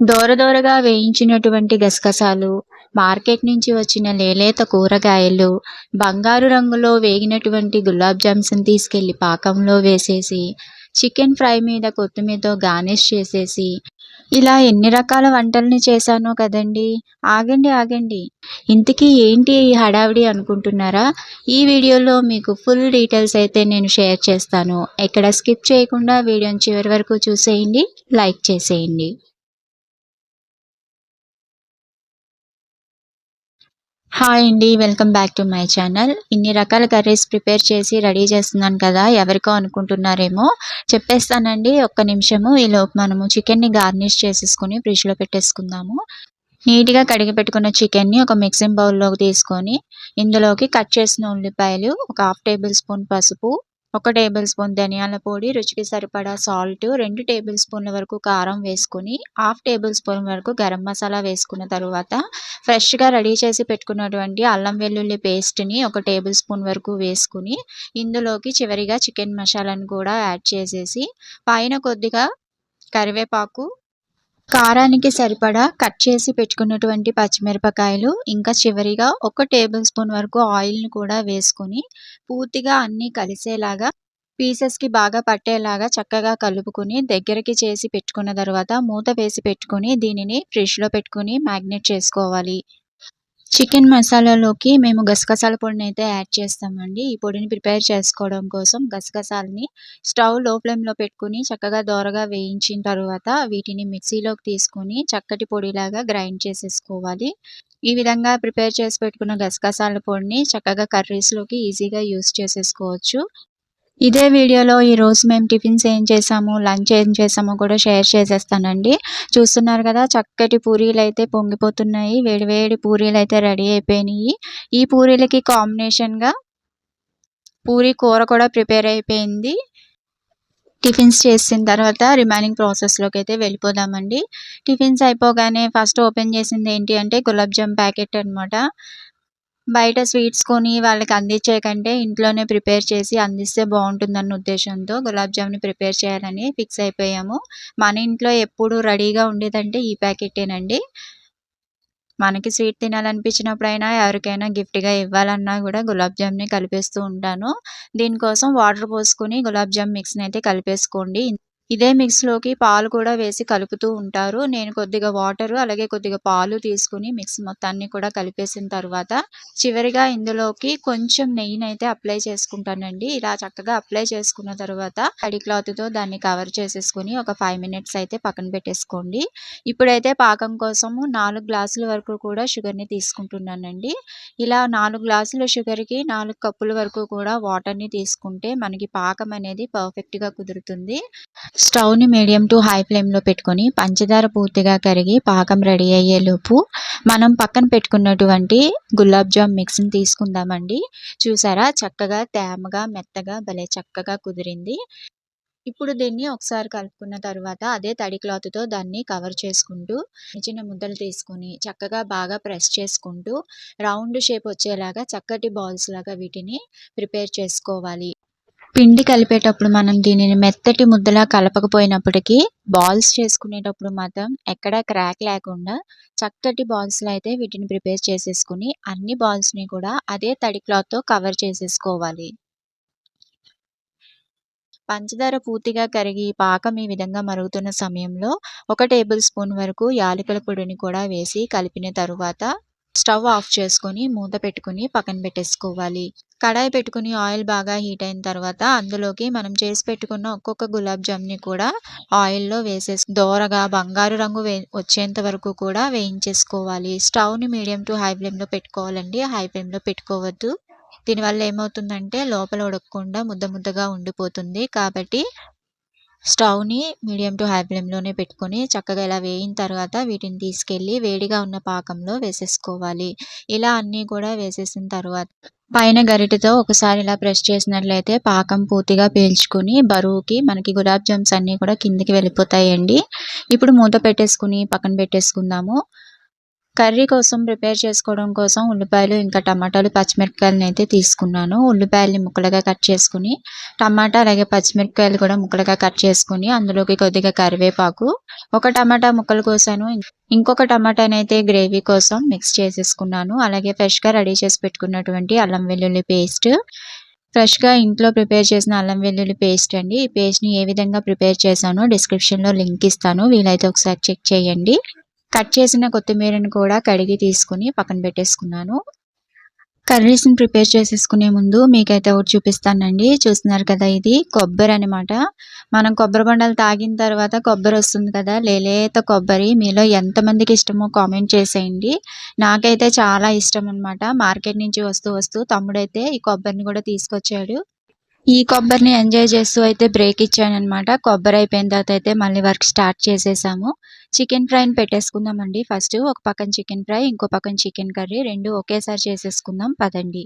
దోర వేయించినటువంటి గసగసాలు మార్కెట్ నుంచి వచ్చిన లేలేత కూరగాయలు బంగారు రంగులో వేగినటువంటి గులాబ్ జామ్స్ని తీసుకెళ్ళి పాకంలో వేసేసి చికెన్ ఫ్రై మీద కొత్తిమీరతో గార్నిష్ చేసేసి ఇలా ఎన్ని రకాల వంటల్ని చేశానో కదండి. ఆగండి ఆగండి. ఇంతకీ ఏంటి ఈ హడావిడి అనుకుంటున్నారా? ఈ వీడియోలో మీకు ఫుల్ డీటెయిల్స్ అయితే నేను షేర్ చేస్తాను. ఎక్కడ స్కిప్ చేయకుండా వీడియోని చివరి వరకు చూసేయండి లైక్ చేసేయండి. హాయ్ అండి welcome back to my channel ఇన్ని రకాల కర్రీస్ ప్రిపేర్ చేసి రెడీ చేస్తున్నాను కదా ఎవరికో అనుకుంటున్నారేమో. చెప్పేస్తానండి ఒక్క నిమిషము. ఈలోపు మనము చికెన్ని గార్నిష్ చేసేసుకొని ఫ్రిడ్జ్లో పెట్టేసుకుందాము. నీట్గా కడిగి పెట్టుకున్న చికెన్ని ఒక మిక్సింగ్ బౌల్లోకి తీసుకొని ఇందులోకి కట్ చేసిన ఉల్లిపాయలు ఒక హాఫ్ టేబుల్ స్పూన్ పసుపు ఒక టేబుల్ స్పూన్ ధనియాల పొడి రుచికి సరిపడా సాల్ట్ రెండు టేబుల్ స్పూన్ల వరకు కారం వేసుకుని హాఫ్ టేబుల్ స్పూన్ వరకు గరం మసాలా వేసుకున్న తర్వాత ఫ్రెష్గా రెడీ చేసి పెట్టుకున్నటువంటి అల్లం వెల్లుల్లి పేస్ట్ని ఒక టేబుల్ స్పూన్ వరకు వేసుకుని ఇందులోకి చివరిగా చికెన్ మసాలాను కూడా యాడ్ చేసేసి పైన కొద్దిగా కరివేపాకు కారానికి సరిపడా కట్ చేసి పెట్టుకున్నటువంటి పచ్చిమిరపకాయలు ఇంకా చివరిగా ఒక టేబుల్ స్పూన్ వరకు ఆయిల్ని కూడా వేసుకొని పూర్తిగా అన్నీ కలిసేలాగా పీసెస్కి బాగా పట్టేలాగా చక్కగా కలుపుకొని దగ్గరికి చేసి పెట్టుకున్న తర్వాత మూత వేసి పెట్టుకొని దీనిని ఫ్రిడ్జ్లో పెట్టుకొని మ్యాగ్నేట్ చేసుకోవాలి. చికెన్ మసాలాలోకి మేము గసగసాల పొడిని అయితే యాడ్ చేస్తామండి. ఈ పొడిని ప్రిపేర్ చేసుకోవడం కోసం గసగసాలని స్టవ్లో ఫ్లేమ్లో పెట్టుకుని చక్కగా దోరగా వేయించిన తర్వాత వీటిని మిక్సీలోకి తీసుకొని చక్కటి పొడిలాగా గ్రైండ్ చేసేసుకోవాలి. ఈ విధంగా ప్రిపేర్ చేసి పెట్టుకున్న గసగసాల పొడిని చక్కగా కర్రీస్లోకి ఈజీగా యూస్ చేసేసుకోవచ్చు. ఇదే వీడియోలో ఈరోజు మేము టిఫిన్స్ ఏం చేసాము లంచ్ ఏం చేసామో కూడా షేర్ చేసేస్తానండి. చూస్తున్నారు కదా చక్కటి పూరీలు అయితే పొంగిపోతున్నాయి వేడివేడి పూరీలు అయితే రెడీ అయిపోయినాయి. ఈ పూరీలకి కాంబినేషన్గా పూరీ కూర కూడా ప్రిపేర్ అయిపోయింది. టిఫిన్స్ చేసిన తర్వాత రిమైనింగ్ ప్రాసెస్లోకి అయితే వెళ్ళిపోదామండి. టిఫిన్స్ అయిపోగానే ఫస్ట్ ఓపెన్ చేసింది ఏంటి అంటే గులాబ్ జామ్ ప్యాకెట్ అనమాట బయట స్వీట్స్ కొని వాళ్ళకి అందించే కంటే ఇంట్లోనే ప్రిపేర్ చేసి అందిస్తే బాగుంటుందన్న ఉద్దేశంతో గులాబ్ జామ్ని ప్రిపేర్ చేయాలని ఫిక్స్ అయిపోయాము. మన ఇంట్లో ఎప్పుడు రెడీగా ఉండేదంటే ఈ ప్యాకెటేనండి మనకి స్వీట్ తినాలనిపించినప్పుడైనా ఎవరికైనా గిఫ్ట్గా ఇవ్వాలన్నా కూడా గులాబ్ జామ్ని కలిపేస్తూ ఉంటాను. దీనికోసం వాటర్ పోసుకొని గులాబ్ జామ్ మిక్స్ని అయితే కలిపేసుకోండి. ఇదే మిక్స్లోకి పాలు కూడా వేసి కలుపుతూ ఉంటారు. నేను కొద్దిగా వాటర్ అలాగే కొద్దిగా పాలు తీసుకుని మిక్స్ మొత్తాన్ని కూడా కలిపేసిన తర్వాత చివరిగా ఇందులోకి కొంచెం నెయ్యిని అయితే అప్లై చేసుకుంటానండి. ఇలా చక్కగా అప్లై చేసుకున్న తర్వాత తడి క్లాత్తో దాన్ని కవర్ చేసేసుకుని ఒక ఫైవ్ మినిట్స్ అయితే పక్కన పెట్టేసుకోండి. ఇప్పుడైతే పాకం కోసము నాలుగు గ్లాసుల వరకు కూడా షుగర్ని తీసుకుంటున్నానండి. ఇలా నాలుగు గ్లాసుల షుగర్కి నాలుగు కప్పుల వరకు కూడా వాటర్ని తీసుకుంటే మనకి పాకం అనేది పర్ఫెక్ట్గా కుదురుతుంది. స్టవ్ని మీడియం టు హై ఫ్లేమ్లో పెట్టుకొని పంచదార పూర్తిగా కరిగి పాకం రెడీ అయ్యేలోపు మనం పక్కన పెట్టుకున్నటువంటి గులాబ్ జామ్ మిక్స్ని తీసుకుందామండి. చూసారా? చక్కగా తేమగా మెత్తగా భలే చక్కగా కుదిరింది. ఇప్పుడు దీన్ని ఒకసారి కలుపుకున్న తర్వాత అదే తడి క్లాత్తో దాన్ని కవర్ చేసుకుంటూ చిన్న ముద్దలు తీసుకొని చక్కగా బాగా ప్రెస్ చేసుకుంటూ రౌండ్ షేప్ వచ్చేలాగా చక్కటి బాల్స్ లాగా వీటిని ప్రిపేర్ చేసుకోవాలి. పిండి కలిపేటప్పుడు మనం దీనిని మెత్తటి ముద్దలా కలపకపోయినప్పటికీ బాల్స్ చేసుకునేటప్పుడు మాత్రం ఎక్కడ క్రాక్ లేకుండా చక్కటి బాల్స్లో అయితే వీటిని ప్రిపేర్ చేసేసుకుని అన్ని బాల్స్ని కూడా అదే తడి క్లాత్తో కవర్ చేసేసుకోవాలి. పంచదార పూర్తిగా కరిగి పాకం ఈ విధంగా మరుగుతున్న సమయంలో ఒక టేబుల్ స్పూన్ వరకు యాలకుల పొడిని కూడా వేసి కలిపిన తరువాత స్టవ్ ఆఫ్ చేసుకొని మూత పెట్టుకుని పక్కన పెట్టేసుకోవాలి. కడాయి పెట్టుకుని ఆయిల్ బాగా హీట్ అయిన తర్వాత అందులోకి మనం చేసి పెట్టుకున్న ఒక్కొక్క గులాబ్ జామ్ని కూడా ఆయిల్లో వేసేసి దోరగా బంగారు రంగు వే వచ్చేంత వరకు కూడా వేయించేసుకోవాలి. స్టవ్ని మీడియం టు హై ఫ్లేమ్లో పెట్టుకోవాలండి. హై ఫ్లేమ్లో పెట్టుకోవద్దు. దీనివల్ల ఏమవుతుందంటే లోపల ఉడకకుండా ముద్ద ముద్దగా ఉండిపోతుంది. కాబట్టి స్టవ్ని మీడియం టు హై ఫ్లేమ్లోనే పెట్టుకొని చక్కగా ఇలా వేయిన తర్వాత వీటిని తీసుకెళ్ళి వేడిగా ఉన్న పాకంలో వేసేసుకోవాలి. ఇలా అన్నీ కూడా వేసేసిన తర్వాత పైన గరిటతో ఒకసారి ఇలా ప్రెస్ చేసినట్లయితే పాకం పూర్తిగా పీల్చుకుని బరువుకి మనకి గులాబ్ జామ్స్ అన్నీ కూడా కిందికి వెళ్ళిపోతాయండి. ఇప్పుడు మూత పెట్టేసుకుని పక్కన పెట్టేసుకుందాము. కర్రీ కోసం ప్రిపేర్ చేసుకోవడం కోసం ఉల్లిపాయలు ఇంకా టమాటాలు పచ్చిమిరపకాయలను అయితే తీసుకున్నాను. ఉల్లిపాయలని ముక్కలుగా కట్ చేసుకుని టమాటా అలాగే పచ్చిమిరపకాయలు కూడా ముక్కలుగా కట్ చేసుకుని అందులోకి కొద్దిగా కరివేపాకు ఒక టమాటా ముక్కలు కోసాను. ఇంకొక టమాటానైతే గ్రేవీ కోసం మిక్స్ చేసేసుకున్నాను. అలాగే ఫ్రెష్గా రెడీ చేసి పెట్టుకున్నటువంటి అల్లం వెల్లుల్లి పేస్ట్. ఫ్రెష్గా ఇంట్లో ప్రిపేర్ చేసిన అల్లం వెల్లుల్లి పేస్ట్ అండి. ఈ పేస్ట్ని ఏ విధంగా ప్రిపేర్ చేశానో డిస్క్రిప్షన్లో లింక్ ఇస్తాను. వీలైతే ఒకసారి చెక్ చేయండి. కట్ చేసిన కొత్తిమీరని కూడా కడిగి తీసుకుని పక్కన పెట్టేసుకున్నాను. కర్రీస్ని ప్రిపేర్ చేసేసుకునే ముందు మీకైతే ఒకటి చూపిస్తానండి. చూస్తున్నారు కదా ఇది కొబ్బరి అనమాట మనం కొబ్బరి బొండాలు తాగిన తర్వాత కొబ్బరి వస్తుంది కదా లేలేత కొబ్బరి. మీలో ఎంతమందికి ఇష్టమో కామెంట్ చేసేయండి. నాకైతే చాలా ఇష్టం అనమాట మార్కెట్ నుంచి వస్తూ వస్తూ తమ్ముడైతే ఈ కొబ్బరిని కూడా తీసుకొచ్చాడు. ఈ కొబ్బరిని ఎంజాయ్ చేస్తూ అయితే బ్రేక్ ఇచ్చానమాట కొబ్బరి అయిపోయిన తర్వాత అయితే మళ్ళీ వర్క్ స్టార్ట్ చేసేసాము. చికెన్ ఫ్రైని పెట్టేసుకుందామండి. ఫస్ట్ ఒక పక్కన చికెన్ ఫ్రై ఇంకో పక్కన చికెన్ కర్రీ. రెండు ఒకేసారి చేసేసుకుందాం. పదండి.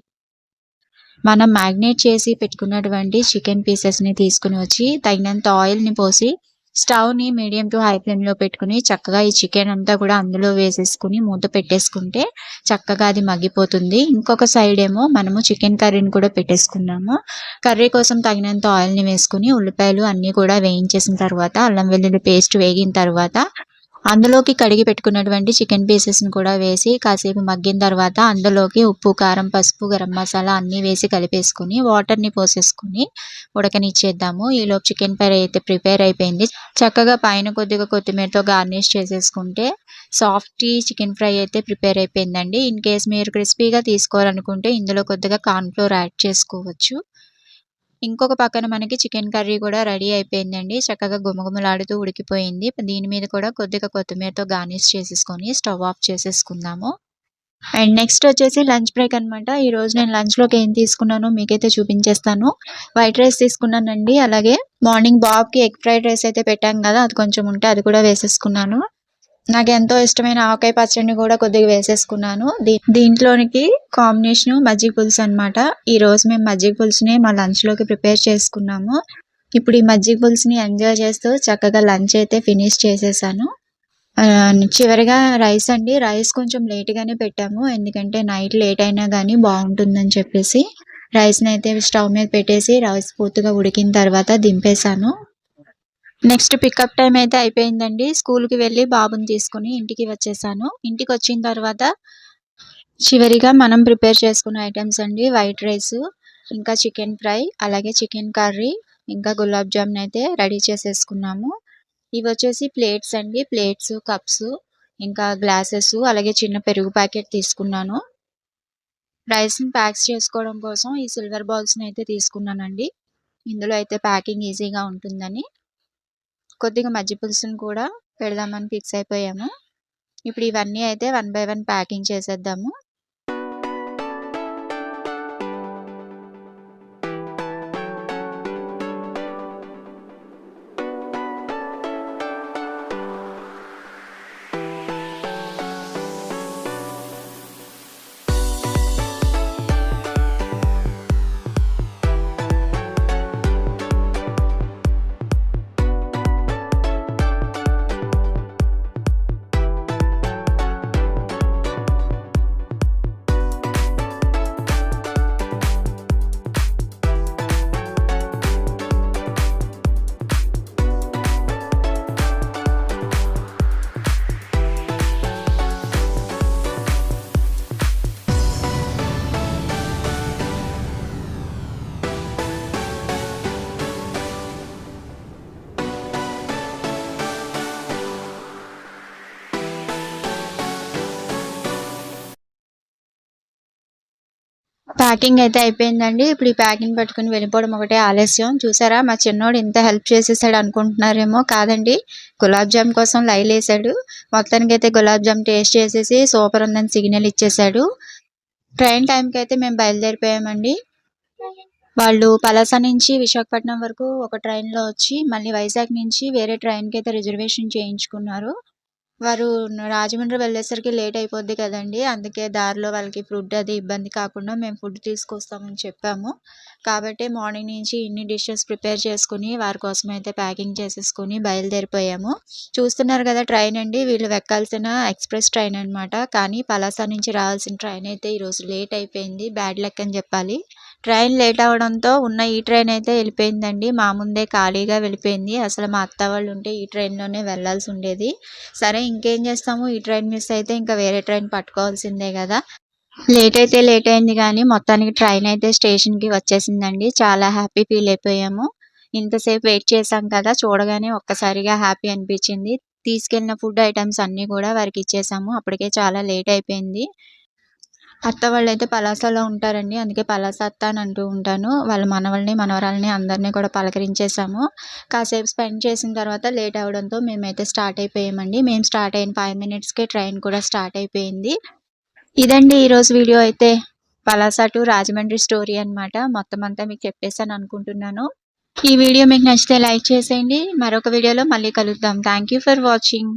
మనం మ్యాగ్నేట్ చేసి పెట్టుకున్నటువంటి చికెన్ పీసెస్ని తీసుకుని వచ్చి తగినంత ఆయిల్ని పోసి స్టవ్ని మీడియం టు హై ఫ్లేమ్లో పెట్టుకుని చక్కగా ఈ చికెన్ అంతా కూడా అందులో వేసేసుకుని మూత పెట్టేసుకుంటే చక్కగా అది మగ్గిపోతుంది. ఇంకొక సైడ్ ఏమో మనము చికెన్ కర్రీని కూడా పెట్టేసుకున్నాము. కర్రీ కోసం తగినంత ఆయిల్ని వేసుకుని ఉల్లిపాయలు అన్నీ కూడా వేయించేసిన తర్వాత అల్లం వెల్లుల్లి పేస్ట్ వేగిన తర్వాత అందులోకి కడిగి పెట్టుకున్నటువంటి చికెన్ పీసెస్ని కూడా వేసి కాసేపు మగ్గిన తర్వాత అందులోకి ఉప్పు కారం పసుపు గరం మసాలా అన్నీ వేసి కలిపేసుకుని వాటర్ని పోసేసుకుని ఉడకనిచ్చేద్దాము. ఈలోపు చికెన్ ఫ్రై అయితే ప్రిపేర్ అయిపోయింది. చక్కగా పైన కొద్దిగా కొత్తిమీరతో గార్నిష్ చేసేసుకుంటే సాఫ్ట్ చికెన్ ఫ్రై అయితే ప్రిపేర్ అయిపోయిందండి. ఇన్ కేస్ మీరు క్రిస్పీగా తీసుకోవాలనుకుంటే ఇందులో కొద్దిగా కార్న్ఫ్లోర్ యాడ్ చేసుకోవచ్చు. ఇంకొక పక్కన మనకి చికెన్ కర్రీ కూడా రెడీ అయిపోయిందండి. చక్కగా గుమగుమలాడుతూ ఉడికిపోయింది. దీని మీద కూడా కొద్దిగా కొత్తిమీరతో గార్నిష్ చేసేసుకొని స్టవ్ ఆఫ్ చేసేసుకుందాము. అండ్ నెక్స్ట్ వచ్చేసి లంచ్ బ్రేక్ అనమాట ఈ రోజు నేను లంచ్లోకి ఏం తీసుకున్నానో మీకైతే చూపించేస్తాను. వైట్ రైస్ తీసుకున్నానండి. అలాగే మార్నింగ్ బాబ్కి ఎగ్ ఫ్రైడ్ రైస్ అయితే పెట్టాం కదా అది కొంచెం ఉంటే అది కూడా వేసేసుకున్నాను. నాకు ఎంతో ఇష్టమైన ఆవకాయ పచ్చడిని కూడా కొద్దిగా వేసేసుకున్నాను. దీంట్లోనికి కాంబినేషన్ మజ్జిగ పులుసు అనమాట ఈ రోజు మేము మజ్జిగ పులుసుని మా లంచ్లోకి ప్రిపేర్ చేసుకున్నాము. ఇప్పుడు ఈ మజ్జిగ పులుసుని ఎంజాయ్ చేస్తూ చక్కగా లంచ్ అయితే ఫినిష్ చేసేసాను. చివరిగా రైస్ అండి. రైస్ కొంచెం లేట్గానే పెట్టాము. ఎందుకంటే నైట్ లేట్ అయినా కానీ బాగుంటుందని చెప్పేసి రైస్ని అయితే స్టవ్ మీద పెట్టేసి రైస్ పూర్తిగా ఉడికిన తర్వాత దింపేశాను. నెక్స్ట్ పికప్ టైం అయితే అయిపోయిందండి. స్కూల్కి వెళ్ళి బాబుని తీసుకుని ఇంటికి వచ్చేసాను. ఇంటికి వచ్చిన తర్వాత చివరిగా మనం ప్రిపేర్ చేసుకున్న ఐటమ్స్ అండి. వైట్ రైస్ ఇంకా చికెన్ ఫ్రై అలాగే చికెన్ కర్రీ ఇంకా గులాబ్ జామున్ అయితే రెడీ చేసేసుకున్నాము. ఇవి వచ్చేసి ప్లేట్స్ అండి. ప్లేట్స్ కప్స్ ఇంకా గ్లాసెస్ అలాగే చిన్న పెరుగు ప్యాకెట్ తీసుకున్నాను. రైస్ని ప్యాక్స్ చేసుకోవడం కోసం ఈ సిల్వర్ బాల్స్ని అయితే తీసుకున్నానండి. ఇందులో అయితే ప్యాకింగ్ ఈజీగా ఉంటుందని. కొద్దిగా మజ్జి పులుసుని కూడా పెడదామని ఫిక్స్ అయిపోయాము. ఇప్పుడు ఇవన్నీ అయితే వన్ బై వన్ ప్యాకింగ్ చేసేద్దాము. ప్యాకింగ్ అయితే అయిపోయిందండి. ఇప్పుడు ఈ ప్యాకింగ్ పట్టుకుని వెళ్ళిపోవడం ఒకటే ఆలస్యం. చూసారా? మా చిన్నోడు ఇంత హెల్ప్ చేసేసాడు అనుకుంటున్నారేమో కాదండి. గులాబ్ జామ్ కోసం లైల్ వేసాడు. మొత్తానికి అయితే గులాబ్ జామ్ టేస్ట్ చేసేసి సూపర్ ఉందని సిగ్నల్ ఇచ్చేసాడు. ట్రైన్ టైంకి అయితే మేము బయలుదేరిపోయామండి. వాళ్ళు పలాస నుంచి విశాఖపట్నం వరకు ఒక ట్రైన్లో వచ్చి మళ్ళీ వైజాగ్ నుంచి వేరే ట్రైన్కి అయితే రిజర్వేషన్ చేయించుకున్నారు. వారు రాజమండ్రి వెళ్ళేసరికి లేట్ అయిపోద్ది కదండీ! అందుకే దారిలో వాళ్ళకి ఫుడ్ అది ఇబ్బంది కాకుండా మేము ఫుడ్ తీసుకొస్తామని చెప్పాము. కాబట్టి మార్నింగ్ నుంచి ఇన్ని డిషెస్ ప్రిపేర్ చేసుకుని వారి కోసమైతే ప్యాకింగ్ చేసేసుకుని బయలుదేరిపోయాము. చూస్తున్నారు కదా ట్రైన్ అండి. వీళ్ళు ఎక్కాల్సిన ఎక్స్‌ప్రెస్ ట్రైన్ అనమాట. కానీ పలాస నుంచి రావాల్సిన ట్రైన్ అయితే ఈరోజు లేట్ అయిపోయింది. బ్యాడ్ లక్ అని చెప్పాలి. ట్రైన్ లేట్ అవ్వడంతో ఉన్న ఈ ట్రైన్ అయితే వెళ్ళిపోయిందండి. మా ముందే ఖాళీగా వెళ్ళిపోయింది. అసలు మా అత్త వాళ్ళు ఉంటే ఈ ట్రైన్‌లోనే వెళ్ళాల్సి ఉండేది. సరే ఇంకేం చేస్తాము ఈ ట్రైన్ మిస్ అయితే ఇంకా వేరే ట్రైన్ పట్టుకోవాల్సిందే కదా! లేట్ అయితే లేట్ అయింది కానీ మొత్తానికి ట్రైన్ అయితే స్టేషన్‌కి వచ్చేసిందండి. చాలా హ్యాపీ ఫీల్ అయిపోయాము. ఇంతసేపు వెయిట్ చేశాం కదా! చూడగానే ఒక్కసారిగా హ్యాపీ అనిపించింది. తీసుకెళ్ళిన ఫుడ్ ఐటమ్స్ అన్నీ కూడా వారికి ఇచ్చేసాము. అప్పటికే చాలా లేట్ అయిపోయింది. అత్త వాళ్ళు అయితే పలాసలో ఉంటారండి. అందుకే పలాస అత్త అని అంటూ ఉంటాను. వాళ్ళ మనవల్ని, మనవరాలని అందరిని కూడా పలకరించేసాము. కాసేపు స్పెండ్ చేసిన తర్వాత లేట్ అవ్వడంతో మేమైతే స్టార్ట్ అయిపోయామండి. మేము స్టార్ట్ అయిన ఫైవ్ మినిట్స్‌కే ట్రైన్ కూడా స్టార్ట్ అయిపోయింది. ఇదండి ఈరోజు వీడియో అయితే. పలాస టు రాజమండ్రి స్టోరీ అనమాట. మొత్తం అంతా మీకు చెప్పేసాను అనుకుంటున్నాను. ఈ వీడియో మీకు నచ్చితే లైక్ చేసేయండి. మరొక వీడియోలో మళ్ళీ కలుద్దాం. Thank you for watching.